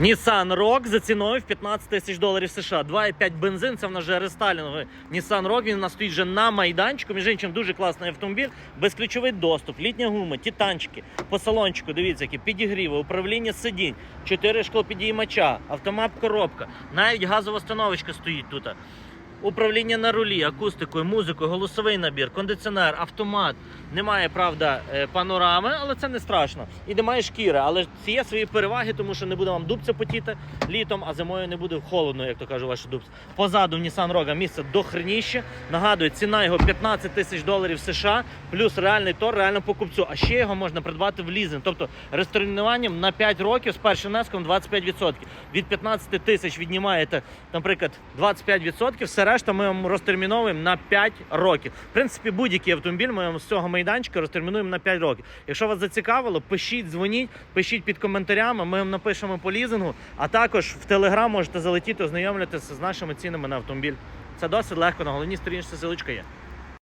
Nissan Rogue за ціною в 15 тисяч доларів США. 2,5 бензин, це в нас вже рестайлінговий Nissan Rogue. Він у нас стоїть вже на майданчику. Між іншим, дуже класний автомобіль, безключовий доступ, літня гума, тітанчики, По салончику, дивіться, які підігріви, управління сидінь, 4 шклопідіймача, автомат коробка, навіть газова становочка стоїть тут. Управління на рулі, акустикою, музикою, голосовий набір, кондиціонер, автомат. Немає, правда, е, панорами, але це не страшно. І немає шкіри, але це є свої переваги, тому що не буде вам дубця потіти літом, а зимою не буде холодно, як то кажуть ваші дубці. Позаду в Nissan Rogue місце дохреніще. Нагадую, ціна його 15 тисяч доларів США, плюс реальний тор, реально покупцю. А ще його можна придбати в лізинг, тобто ресторинуванням на 5 років з першим внеском 25%. Від 15 тисяч віднімаєте, наприклад, 25%, все решта ми розтерміновуємо на 5 років. В принципі, будь-який автомобіль ми з цього майданчика розтермінуємо на 5 років. Якщо вас зацікавило, пишіть, дзвоніть, пишіть під коментарями, ми вам напишемо по лізингу, а також в Телеграм можете залетіти, ознайомлюватися з нашими цінами на автомобіль. Це досить легко, на головній сторінці ссылочка є.